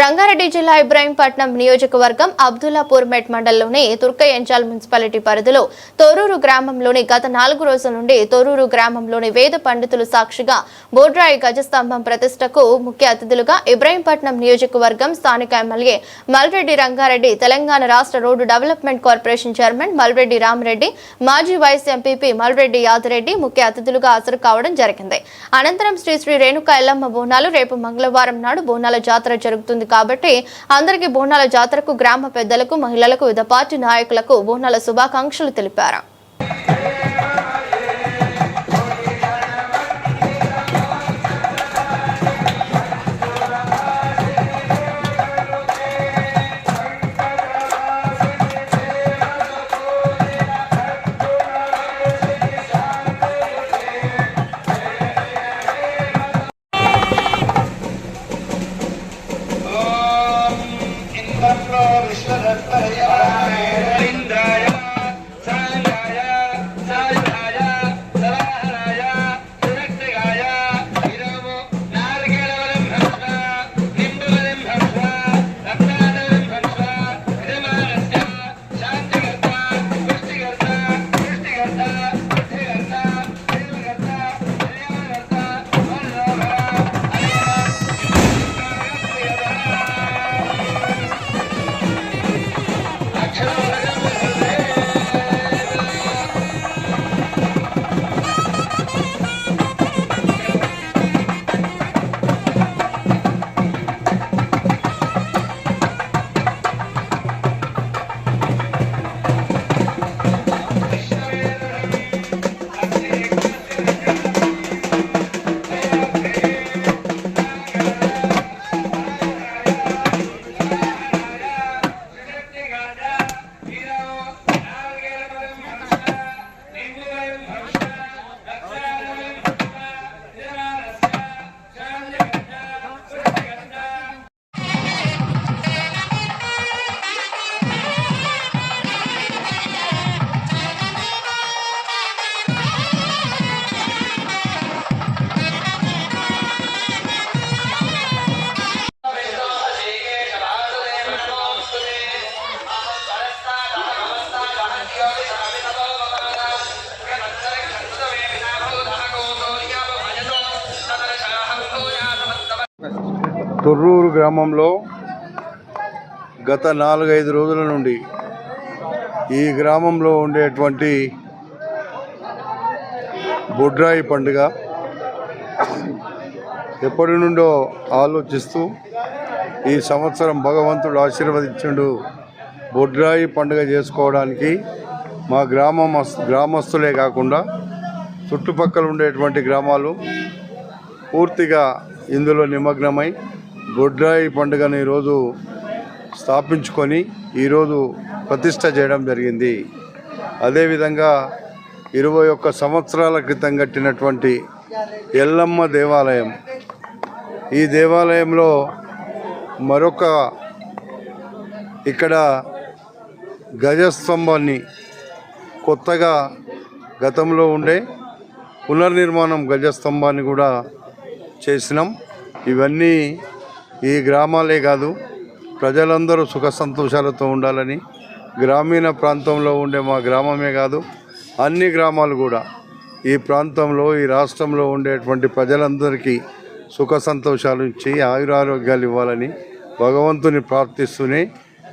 రంగారెడ్డి జిల్లా ఇబ్రాహీంపట్నం నియోజకవర్గం అబ్దుల్లాపూర్ మెట్ మండలంలోని తుర్కయంచాల్ మున్సిపాలిటీ పరిధిలో తొరూరు గ్రామంలోని గత నాలుగు రోజుల నుండి తొరూరు గ్రామంలోని వేద పండితులు సాక్షిగా బోడ్రాయి గజస్తంభం ప్రతిష్టకు ముఖ్య అతిథులుగా ఇబ్రాహీంపట్నం నియోజకవర్గం స్థానిక ఎమ్మెల్యే మల్రెడ్డి రంగారెడ్డి తెలంగాణ రాష్ట్ర road development corporation chairman Malreddy Ramareddy మాజీ వైస్ ఎంపీపీ మల్రెడ్డి యాదరెడ్డి ముఖ్య అతిథులుగా హాజరు కావడం జరిగింది. అనంతరం శ్రీ శ్రీ రేణుకా ఎల్లమ్మ బోనాలు రేపు మంగళవారం నాడు బోనాల జాతర జరుగుతుంది. కాబట్టి అందరికీ బోనాల జాతరకు గ్రామ పెద్దలకు మహిళలకు వివిధ పార్టీ నాయకులకు బోనాల శుభాకాంక్షలు తెలిపారు. తొర్రూరు గ్రామంలో గత నాలుగైదు రోజుల నుండి ఈ గ్రామంలో ఉండేటువంటి బొడ్రాయి పండుగ ఎప్పటి నుండో ఆలోచిస్తూ ఈ సంవత్సరం భగవంతుడు ఆశీర్వదించుడు బొడ్రాయి పండుగ చేసుకోవడానికి మా గ్రామం గ్రామస్తులే కాకుండా చుట్టుపక్కల ఉండేటువంటి గ్రామాలు పూర్తిగా ఇందులో నిమగ్నమై బొడ్రాయి పండుగను ఈరోజు స్థాపించుకొని ఈరోజు ప్రతిష్ట చేయడం జరిగింది. అదేవిధంగా ఇరవై ఒక్క సంవత్సరాల క్రితం కట్టినటువంటి ఎల్లమ్మ దేవాలయం. ఈ దేవాలయంలో మరొక ఇక్కడ గజస్తంభాన్ని కొత్తగా గతంలో ఉండే పునర్నిర్మాణం గజస్తంభాన్ని కూడా చేసినాం. ఇవన్నీ ఈ గ్రామాలే కాదు ప్రజలందరూ సుఖ సంతోషాలతో ఉండాలని గ్రామీణ ప్రాంతంలో ఉండే మా గ్రామమే కాదు అన్ని గ్రామాలు కూడా ఈ ప్రాంతంలో ఈ రాష్ట్రంలో ఉండేటువంటి ప్రజలందరికీ సుఖ సంతోషాలు ఇచ్చి ఆయురారోగ్యాలు ఇవ్వాలని భగవంతుని ప్రార్థిస్తూనే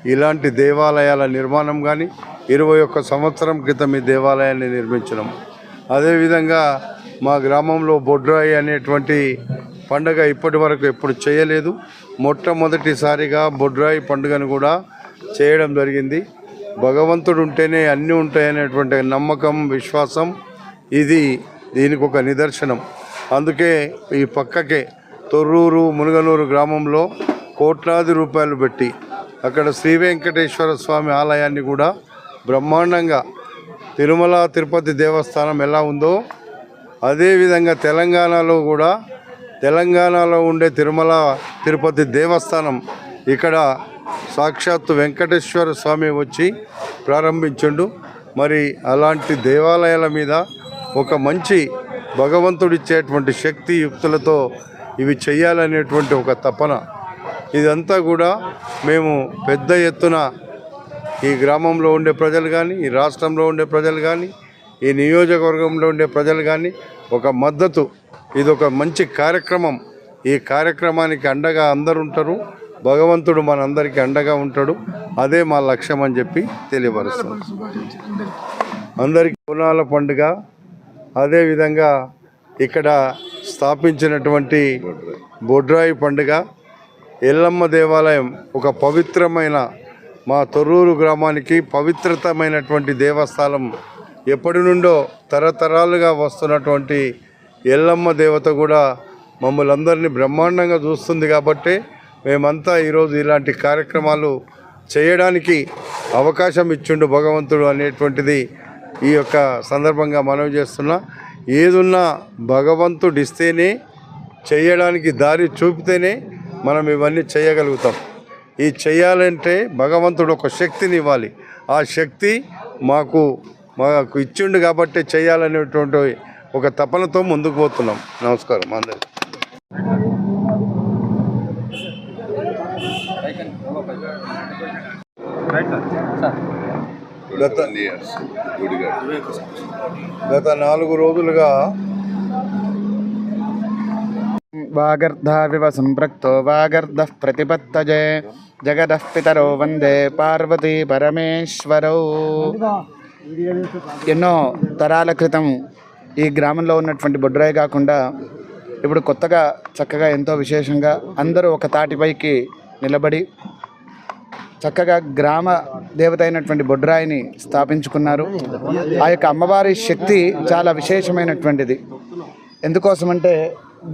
ఇలాంటి దేవాలయాల నిర్మాణం కానీ ఇరవై ఒక్క సంవత్సరం క్రితం ఈ దేవాలయాన్ని నిర్మించడం అదేవిధంగా మా గ్రామంలో బొడ్రాయి అనేటువంటి పండుగ ఇప్పటి వరకు ఎప్పుడు చేయలేదు. మొట్టమొదటిసారిగా బొడ్రాయి పండుగను కూడా చేయడం జరిగింది. భగవంతుడు ఉంటేనే అన్నీ ఉంటాయనేటువంటి నమ్మకం విశ్వాసం ఇది దీనికి ఒక నిదర్శనం. అందుకే ఈ పక్కకే తొర్రూరు మునుగనూరు గ్రామంలో కోట్లాది రూపాయలు పెట్టి అక్కడ శ్రీ వెంకటేశ్వర స్వామి ఆలయాన్ని కూడా బ్రహ్మాండంగా తిరుమల తిరుపతి దేవస్థానం ఎలా ఉందో అదేవిధంగా తెలంగాణలో కూడా తెలంగాణలో ఉండే తిరుమల తిరుపతి దేవస్థానం ఇక్కడ సాక్షాత్తు వెంకటేశ్వర స్వామి వచ్చి ప్రారంభించుండు. మరి అలాంటి దేవాలయాల మీద ఒక మంచి భగవంతుడిచ్చేటువంటి శక్తి యుక్తులతో ఇవి చేయాలనేటువంటి ఒక తపన. ఇదంతా కూడా మేము పెద్ద ఎత్తున ఈ గ్రామంలో ఉండే ప్రజలు కానీ ఈ రాష్ట్రంలో ఉండే ప్రజలు కానీ ఈ నియోజకవర్గంలో ఉండే ప్రజలు కానీ ఒక మద్దతు ఇది ఒక మంచి కార్యక్రమం. ఈ కార్యక్రమానికి అండగా అందరు ఉంటారు. భగవంతుడు మనందరికీ అండగా ఉంటాడు. అదే మా లక్ష్యం అని చెప్పి తెలియపరుస్తాం. అందరికీ బోనాల పండుగ. అదేవిధంగా ఇక్కడ స్థాపించినటువంటి బొడ్రాయి పండుగ. ఎల్లమ్మ దేవాలయం ఒక పవిత్రమైన మా తొర్రూరు గ్రామానికి పవిత్రతమైనటువంటి దేవస్థానం ఎప్పటి నుండో తరతరాలుగా వస్తున్నటువంటి ఎల్లమ్మ దేవత కూడా మమ్మల్ని అందరినీ బ్రహ్మాండంగా చూస్తుంది కాబట్టి మేమంతా ఈరోజు ఇలాంటి కార్యక్రమాలు చేయడానికి అవకాశం ఇచ్చిండు భగవంతుడు అనేటువంటిది ఈ యొక్క సందర్భంగా మనవి చేస్తున్నా. ఏదున్నా భగవంతుడు ఇస్తేనే చేయడానికి దారి చూపితేనే మనం ఇవన్నీ చేయగలుగుతాం. ఈ చేయాలంటే భగవంతుడు ఒక శక్తిని ఇవ్వాలి. ఆ శక్తి మాకు మాకు ఇచ్చిండు కాబట్టి చేయాలనేటువంటి ఒక తపనతో ముందుకు పోతున్నాం. నమస్కారం అందరు గత గత నాలుగు రోజులుగా వాగర్ధావివ సంపృక్తో వాగర్ధ ప్రతిపత్తజే జగదః పితరో వందే పార్వతీ పరమేశ్వరౌ. ఎన్నో తరాల క్రితం ఈ గ్రామంలో ఉన్నటువంటి బొడ్రాయి కాకుండా ఇప్పుడు కొత్తగా చక్కగా ఎంతో విశేషంగా అందరూ ఒక తాటిపైకి నిలబడి చక్కగా గ్రామ దేవత అయినటువంటి బొడ్రాయిని స్థాపించుకున్నారు. ఆ యొక్క అమ్మవారి శక్తి చాలా విశేషమైనటువంటిది. ఎందుకోసమంటే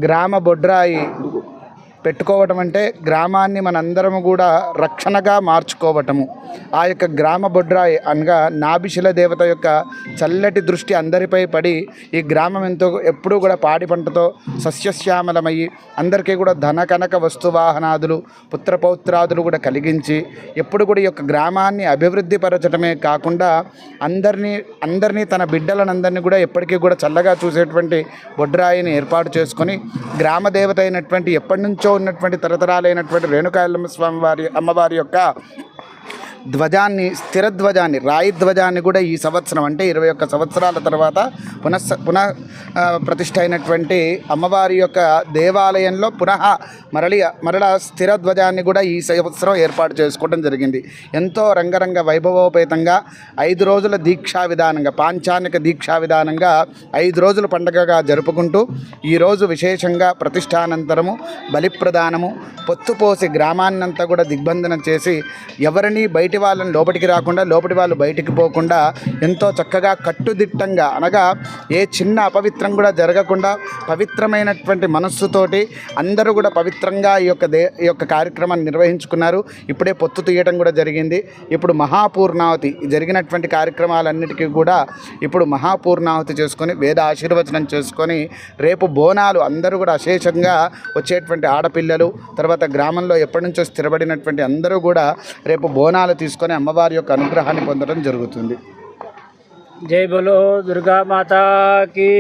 గ్రామ బొడ్రాయి పెట్టుకోవటం అంటే గ్రామాన్ని మనందరము కూడా రక్షణగా మార్చుకోవటము. ఆ యొక్క గ్రామ బొడ్రాయి అనగా నాభిశిల దేవత యొక్క చల్లటి దృష్టి అందరిపై పడి ఈ గ్రామం ఎంతో ఎప్పుడూ కూడా పాడి పంటతో సస్యశ్యామలమయ్యి అందరికీ కూడా ధన కనక వస్తువాహనాదులు పుత్రపౌత్రాదులు కూడా కలిగించి ఎప్పుడు కూడా ఈ యొక్క గ్రామాన్ని అభివృద్ధి పరచడమే కాకుండా అందరినీ అందరినీ తన బిడ్డలనందరినీ కూడా ఎప్పటికీ కూడా చల్లగా చూసేటువంటి బొడ్రాయిని ఏర్పాటు చేసుకొని గ్రామ దేవత అయినటువంటి ఎప్పటి నుంచో ఉన్నటువంటి తరతరాలైనటువంటి రేణుకాయలమ్మ స్వామి వారి అమ్మవారి యొక్క ధ్వజాన్ని స్థిర ధ్వజాన్ని రాయి ధ్వజాన్ని కూడా ఈ సంవత్సరం అంటే ఇరవై ఒక్క సంవత్సరాల తర్వాత పునః పునః ప్రతిష్ట ప్రతిష్ఠ అయినటువంటి అమ్మవారి యొక్క దేవాలయంలో పునః మరలి మరల స్థిర ధ్వజాన్ని కూడా ఈ సంవత్సరం ఏర్పాటు చేసుకోవడం జరిగింది. ఎంతో రంగరంగ వైభవోపేతంగా ఐదు రోజుల దీక్షా విధానంగా పాంచానిక దీక్షా విధానంగా ఐదు రోజుల పండగగా జరుపుకుంటూ ఈరోజు విశేషంగా ప్రతిష్టానంతరము బలిప్రదానము పొత్తుపోసి గ్రామాన్నంతా కూడా దిగ్బంధనం చేసి ఎవరిని బయట వాళ్ళని లోపలికి రాకుండా లోపలి వాళ్ళు బయటికి పోకుండా ఎంతో చక్కగా కట్టుదిట్టంగా అనగా ఏ చిన్న అపవిత్రం కూడా జరగకుండా పవిత్రమైనటువంటి మనస్సుతోటి అందరూ కూడా పవిత్రంగా ఈ యొక్క దే ఈ యొక్క కార్యక్రమాన్ని నిర్వహించుకున్నారు. ఇప్పుడే పొత్తు తీయటం కూడా జరిగింది. ఇప్పుడు మహాపూర్ణావతి జరిగినటువంటి కార్యక్రమాలన్నిటికీ కూడా ఇప్పుడు మహాపూర్ణావతి చేసుకొని వేద ఆశీర్వచనం చేసుకొని రేపు బోనాలు అందరూ కూడా అశేషంగా వచ్చేటువంటి ఆడపిల్లలు తర్వాత గ్రామంలో ఎప్పటి నుంచో స్థిరపడినటువంటి అందరూ కూడా రేపు బోనాలు తీసుకొని అమ్మవారి యొక్క అనుగ్రహాన్ని పొందడం జరుగుతుంది. జై బలో దుర్గామాతకి